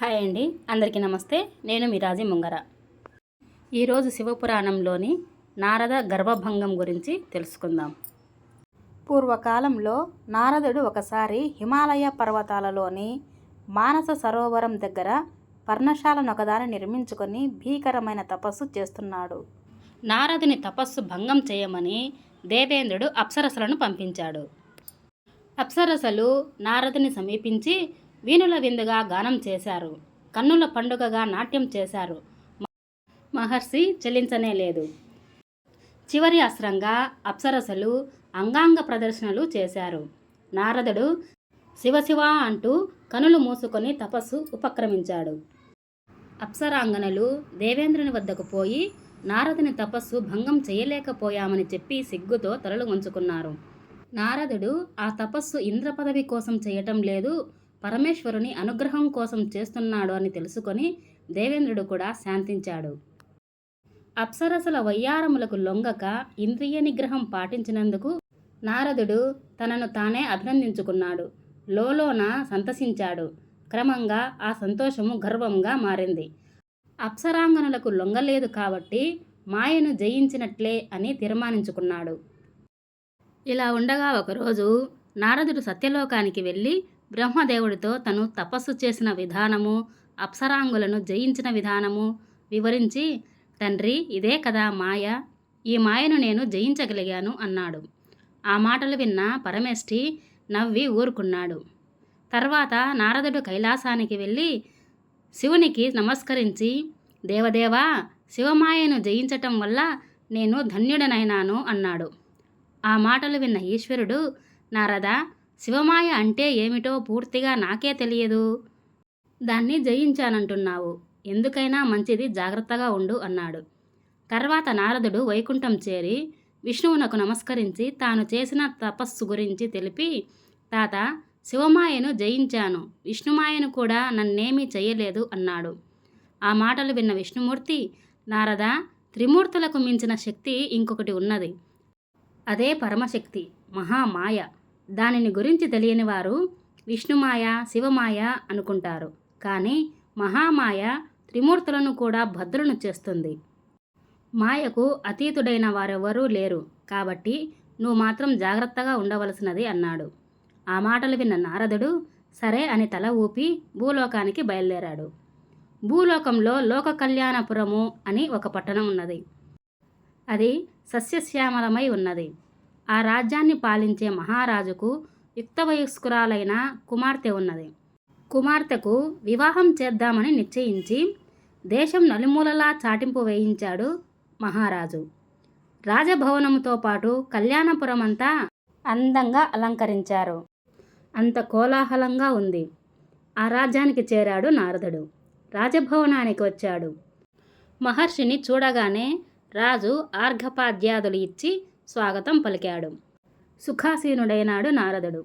Hi అండి. అందరికీ నమస్తే. నేను మిరాజీ ముంగర. ఈరోజు శివపురాణంలోని నారద గర్భభంగం గురించి తెలుసుకుందాం. పూర్వకాలంలో నారదుడు ఒకసారి హిమాలయ పర్వతాలలోని మానస సరోవరం దగ్గర పర్ణశాలను ఒకదాన్ని నిర్మించుకొని భీకరమైన తపస్సు చేస్తున్నాడు. నారదుని తపస్సు భంగం చేయమని దేవేంద్రుడు అప్సరసలను పంపించాడు. అప్సరసలు నారదుని సమీపించి వీణుల విందుగా గానం చేశారు. కన్నుల పండుగగా నాట్యం చేశారు. మహర్షి చెల్లించనే లేదు. చివరి అస్త్రంగా అప్సరసలు అంగాంగ ప్రదర్శనలు చేశారు. నారదుడు శివశివ అంటూ కనులు మూసుకొని తపస్సు ఉపక్రమించాడు. అప్సరాంగనలు దేవేంద్రుని వద్దకు పోయి నారదుని తపస్సు భంగం చేయలేకపోయామని చెప్పి సిగ్గుతో తలలు వంచుకున్నారు. నారదుడు ఆ తపస్సు ఇంద్ర పదవి కోసం చేయటం లేదు పరమేశ్వరుని అనుగ్రహం కోసం చేస్తున్నాడు అని తెలుసుకొని దేవేంద్రుడు కూడా శాంతించాడు. అప్సరసల వయ్యారములకు లొంగక ఇంద్రియ నిగ్రహం పాటించినందుకు నారదుడు తనను తానే అభినందించుకున్నాడు. లోలోన సంతసించాడు. క్రమంగా ఆ సంతోషము గర్వంగా మారింది. అప్సరాంగనులకు లొంగలేదు కాబట్టి మాయను జయించినట్లే అని తీర్మానించుకున్నాడు. ఇలా ఉండగా ఒకరోజు నారదుడు సత్యలోకానికి వెళ్ళి బ్రహ్మదేవుడితో తను తపస్సు చేసిన విధానము అప్సరాంగులను జయించిన విధానము వివరించి తండ్రి ఇదే కదా మాయ ఈ మాయను నేను జయించగలిగాను అన్నాడు. ఆ మాటలు విన్న పరమేష్ఠి నవ్వి ఊరుకున్నాడు. తర్వాత నారదుడు కైలాసానికి వెళ్ళి శివునికి నమస్కరించి దేవదేవా శివమాయను జయించటం వల్ల నేను ధన్యుడనైనాను అన్నాడు. ఆ మాటలు విన్న ఈశ్వరుడు నారద శివమాయ అంటే ఏమిటో పూర్తిగా నాకే తెలియదు. దాన్ని జయించానంటున్నావు. ఎందుకైనా మంచిది జాగ్రత్తగా ఉండు అన్నాడు. తర్వాత నారదుడు వైకుంఠం చేరి విష్ణువునకు నమస్కరించి తాను చేసిన తపస్సు గురించి తెలిపి తాత శివమాయను జయించాను. విష్ణుమాయను కూడా నన్నేమీ చేయలేదు అన్నాడు. ఆ మాటలు విన్న విష్ణుమూర్తి నారద త్రిమూర్తులకు మించిన శక్తి ఇంకొకటి ఉన్నది. అదే పరమశక్తి మహామాయ. దానిని గురించి తెలియని వారు విష్ణుమాయ శివమాయ అనుకుంటారు. కానీ మహామాయ త్రిమూర్తులను కూడా భద్రులను చేస్తుంది. మాయకు అతీతుడైన వారెవరూ లేరు. కాబట్టి నువ్వు మాత్రం జాగ్రత్తగా ఉండవలసినది అన్నాడు. ఆ మాటలు విన్న నారదుడు సరే అని తల ఊపి భూలోకానికి బయలుదేరాడు. భూలోకంలో లోక కళ్యాణపురము అని ఒక పట్టణం ఉన్నది. అది సస్యశ్యామలమై ఉన్నది. ఆ రాజ్యాన్ని పాలించే మహారాజుకు యుక్త వయస్కురాలైన కుమార్తె ఉన్నది. కుమార్తెకు వివాహం చేద్దామని నిశ్చయించి దేశం నలుమూలలా చాటింపు వేయించాడు మహారాజు. రాజభవనముతో పాటు కళ్యాణపురం అంతా అందంగా అలంకరించారు. అంత కోలాహలంగా ఉంది. ఆ రాజ్యానికి చేరాడు నారదుడు. రాజభవనానికి వచ్చాడు. మహర్షిని చూడగానే రాజు ఆర్ఘపాద్యాదులు ఇచ్చి స్వాగతం పలికాడు. సుఖాసీనుడైనాడు నారదుడు.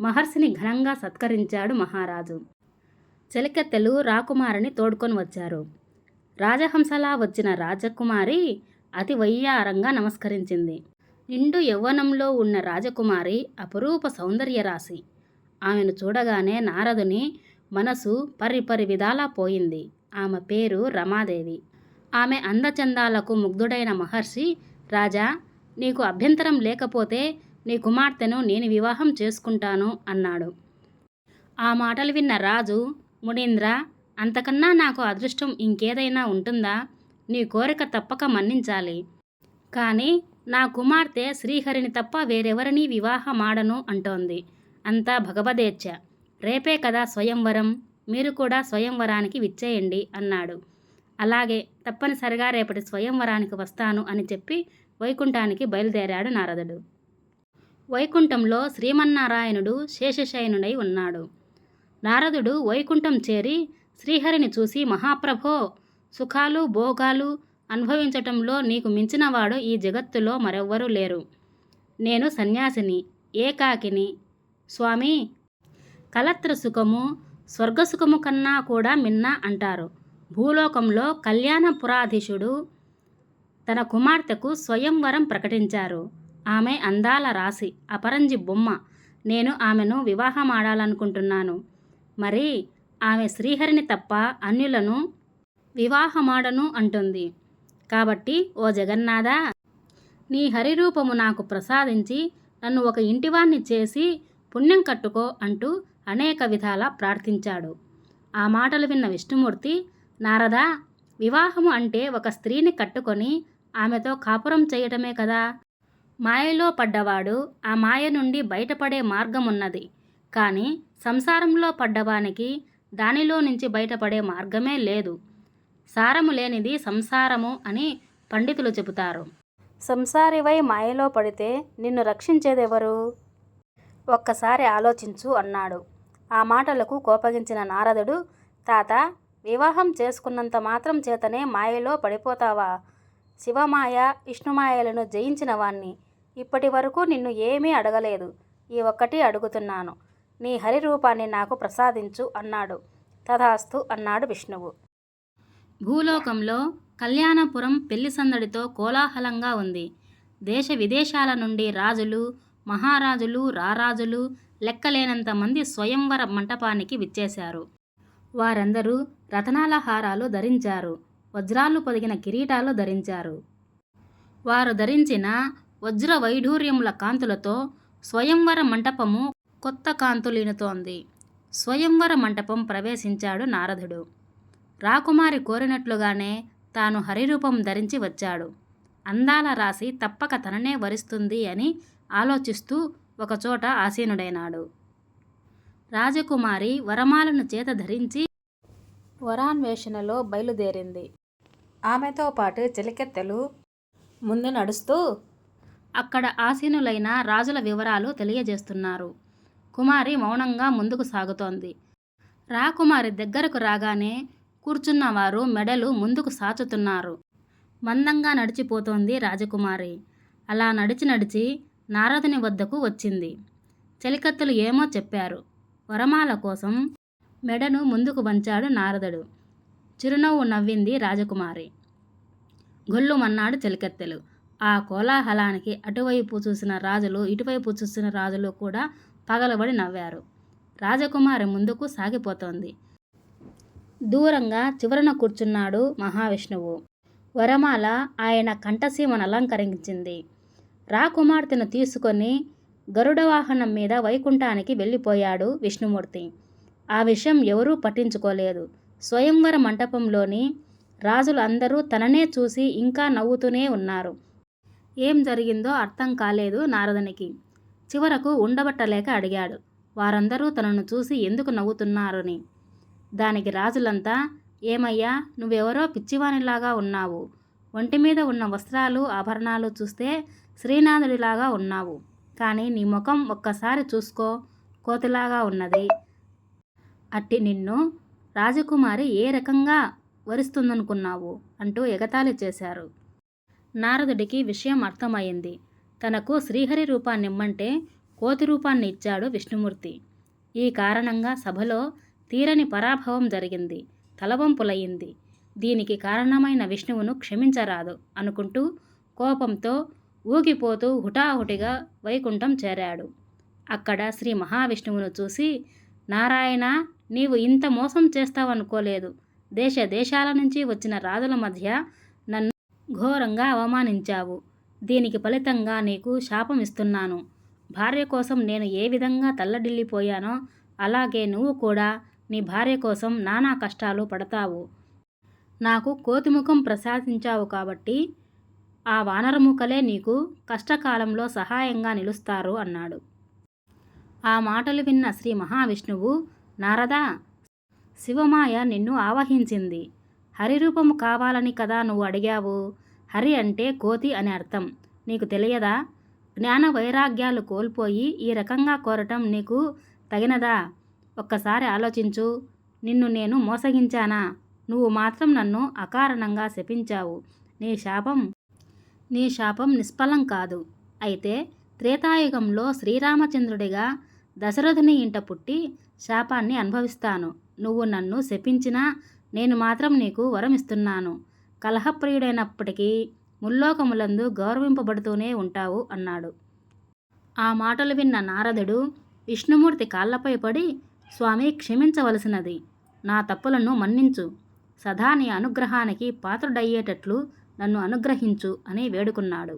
మహర్షిని ఘనంగా సత్కరించాడు మహారాజు. చెలికెత్తెలు రాకుమారిని తోడుకొని వచ్చారు. రాజహంసలా వచ్చిన రాజకుమారి అతి వయ్యారంగా నమస్కరించింది. నిండు యవ్వనంలో ఉన్న రాజకుమారి అపురూప సౌందర్యరాశి. ఆమెను చూడగానే నారదుని మనసు పరిపరి విధాలా పోయింది. ఆమె పేరు రమాదేవి. ఆమె అందచందాలకు ముగ్ధుడైన మహర్షి రాజా నీకు అభ్యంతరం లేకపోతే నీ కుమార్తెను నేను వివాహం చేసుకుంటాను అన్నాడు. ఆ మాటలు విన్న రాజు మునీంద్ర అంతకన్నా నాకు అదృష్టం ఇంకేదైనా ఉంటుందా? నీ కోరిక తప్పక మన్నించాలి. కానీ నా కుమార్తె శ్రీహరిని తప్ప వేరెవరినీ వివాహమాడను అంటోంది. అంతా భగవదేచ్ఛ. రేపే కదా స్వయంవరం. మీరు కూడా స్వయంవరానికి విచ్చేయండి అన్నాడు. అలాగే తప్పనిసరిగా రేపటి స్వయంవరానికి వస్తాను అని చెప్పి వైకుంఠానికి బయలుదేరాడు నారదుడు. వైకుంఠంలో శ్రీమన్నారాయణుడు శేషశయనుడై ఉన్నాడు. నారదుడు వైకుంఠం చేరి శ్రీహరిని చూసి మహాప్రభో సుఖాలు భోగాలు అనుభవించటంలో నీకు మించినవాడు ఈ జగత్తులో మరెవ్వరూ లేరు. నేను సన్యాసిని ఏకాకిని. స్వామి కలత్ర సుఖము స్వర్గసుఖము కన్నా కూడా మిన్న అంటారు. భూలోకంలో కళ్యాణ పురాధీశుడు తన కుమార్తెకు స్వయంవరం ప్రకటించారు. ఆమె అందాల రాశి అపరంజి బొమ్మ. నేను ఆమెను వివాహమాడాలనుకుంటున్నాను. మరి ఆమె శ్రీహరిని తప్ప అన్యులను వివాహమాడను అంటుంది. కాబట్టి ఓ జగన్నాథ నీ హరిరూపము నాకు ప్రసాదించి నన్ను ఒక ఇంటివాణ్ణి చేసి పుణ్యం కట్టుకో అంటూ అనేక విధాల ప్రార్థించాడు. ఆ మాటలు విన్న విష్ణుమూర్తి నారదా వివాహము అంటే ఒక స్త్రీని కట్టుకొని ఆమెతో కాపురం చేయటమే కదా. మాయలో పడ్డవాడు ఆ మాయ నుండి బయటపడే మార్గం ఉన్నది కానీ సంసారంలో పడ్డవానికి దానిలో నుంచి బయటపడే మార్గమే లేదు. సారము లేనిది సంసారము అని పండితులు చెబుతారు. సంసారివై మాయలో పడితే నిన్ను రక్షించేదెవరు? ఒక్కసారి ఆలోచించు అన్నాడు. ఆ మాటలకు కోపగించిన నారదుడు తాత వివాహం చేసుకున్నంత మాత్రం చేతనే మాయలో పడిపోతావా? శివమాయ విష్ణుమాయలను జయించిన వాణ్ణి. ఇప్పటి వరకు నిన్ను ఏమీ అడగలేదు. ఈ ఒక్కటి అడుగుతున్నాను. నీ హరి రూపాన్ని నాకు ప్రసాదించు అన్నాడు. తథాస్తు అన్నాడు విష్ణువు. భూలోకంలో కళ్యాణపురం పెళ్ళి సందడితో కోలాహలంగా ఉంది. దేశ విదేశాల నుండి రాజులు మహారాజులు రారాజులు లెక్కలేనంత మంది స్వయంవర మంటపానికి విచ్చేశారు. వారందరూ రతనాల హారాలు ధరించారు. వజ్రాలు పొదిగిన కిరీటాలు ధరించారు. వారు ధరించిన వజ్ర వైఢూర్యముల కాంతులతో స్వయంవర మంటపము కొత్త కాంతులీనుతోంది. స్వయంవర మంటపం ప్రవేశించాడు నారదుడు. రాకుమారి కోరినట్లుగానే తాను హరిరూపం ధరించి వచ్చాడు. అందాల రాశి తప్పక తననే వరిస్తుంది అని ఆలోచిస్తూ ఒకచోట ఆసీనుడైనాడు. రాజకుమారి వరమాలను చేత ధరించి వరాన్వేషణలో బయలుదేరింది. ఆమెతో పాటు చిలికెత్తెలు ముందు నడుస్తూ అక్కడ ఆసీనులైన రాజుల వివరాలు తెలియజేస్తున్నారు. కుమారి మౌనంగా ముందుకు సాగుతోంది. రాకుమారి దగ్గరకు రాగానే కూర్చున్నవారు మెడలు ముందుకు సాచుతున్నారు. మందంగా నడిచిపోతోంది రాజకుమారి. అలా నడిచి నడిచి నారదుని వద్దకు వచ్చింది. చలికత్తులు ఏమో చెప్పారు. వరమాల కోసం మెడను ముందుకు వంచాడు నారదుడు. చిరునవ్వు నవ్వింది రాజకుమారి. గొల్లుమన్నాడు చెలికత్తెలు. ఆ కోలాహలానికి అటువైపు చూసిన రాజులు ఇటువైపు చూసిన రాజులు కూడా పగలబడి నవ్వారు. రాజకుమారి ముందుకు సాగిపోతోంది. దూరంగా చివరన కూర్చున్నాడు మహావిష్ణువు. వరమాల ఆయన కంఠసీమను అలంకరించింది. రాకుమార్తెను తీసుకొని గరుడవాహనం మీద వైకుంఠానికి వెళ్ళిపోయాడు విష్ణుమూర్తి. ఆ విషయం ఎవరూ పట్టించుకోలేదు. స్వయంవర మంటపంలోని రాజులు అందరూ తననే చూసి ఇంకా నవ్వుతూనే ఉన్నారు. ఏం జరిగిందో అర్థం కాలేదు నారదునికి. చివరకు ఉండబట్టలేక అడిగాడు. వారందరూ తనను చూసి ఎందుకు నవ్వుతున్నారని. దానికి రాజులంతా ఏమయ్యా నువ్వెవరో పిచ్చివానిలాగా ఉన్నావు. ఒంటి మీద ఉన్న వస్త్రాలు ఆభరణాలు చూస్తే శ్రీనాథుడిలాగా ఉన్నావు. కానీ నీ ముఖం ఒక్కసారి చూసుకో కోతిలాగా ఉన్నది. అట్టి నిన్ను రాజకుమారి ఏ రకంగా వరిస్తుందనుకున్నావు? అంటూ ఎగతాళి చేశారు. నారదుడికి విషయం అర్థమైంది తనకు శ్రీహరి రూపాన్ని ఇమ్మంటే కోతి రూపాన్ని ఇచ్చాడు విష్ణుమూర్తి. ఈ కారణంగా సభలో తీరని పరాభవం జరిగింది. తలవంపులయ్యింది. దీనికి కారణమైన విష్ణువును క్షమించరాదు అనుకుంటూ కోపంతో ఊగిపోతూ హుటాహుటిగా వైకుంఠం చేరాడు. అక్కడ శ్రీ మహావిష్ణువును చూసి నారాయణ నీవు ఇంత మోసం చేస్తావనుకోలేదు. దేశ దేశాల నుంచి వచ్చిన రాజుల మధ్య నన్ను ఘోరంగా అవమానించావు. దీనికి ఫలితంగా నీకు శాపం ఇస్తున్నాను. భార్య కోసం నేను ఏ విధంగా తల్లడిల్లిపోయానో అలాగే నువ్వు కూడా నీ భార్య కోసం నానా కష్టాలు పడతావు. నాకు కోతిముఖం ప్రసాదించావు కాబట్టి ఆ వానరముఖలే నీకు కష్టకాలంలో సహాయంగా నిలుస్తారు అన్నాడు. ఆ మాటలు విన్న శ్రీ మహావిష్ణువు నారదా! శివమాయ నిన్ను ఆవహించింది. హరిరూపము కావాలని కదా నువ్వు అడిగావు? హరి అంటే కోతి అని అర్థం. నీకు తెలియదా? జ్ఞాన వైరాగ్యాలు కోల్పోయి ఈ రకంగా కోరటం నీకు తగినదా? ఒక్కసారి ఆలోచించు. నిన్ను నేను మోసగించానా? నువ్వు మాత్రం నన్ను అకారణంగా శపించావు. నీ శాపం నీ శాపం నిష్ఫలం కాదు. అయితే త్రేతాయుగంలో శ్రీరామచంద్రుడిగా దశరథుని ఇంట పుట్టి శాపాన్ని అనుభవిస్తాను. నువ్వు నన్ను శపించినా నేను మాత్రం నీకు వరమిస్తున్నాను. కలహప్రియుడైనప్పటికీ ముల్లోకములందు గౌరవింపబడుతూనే ఉంటావు అన్నాడు. ఆ మాటలు విన్న నారదుడు విష్ణుమూర్తి కాళ్ళపై పడి స్వామి క్షమించవలసినది. నా తప్పులను మన్నించు. సదా నీ అనుగ్రహానికి పాత్రుడయ్యేటట్లు నన్ను అనుగ్రహించు అని వేడుకున్నాడు.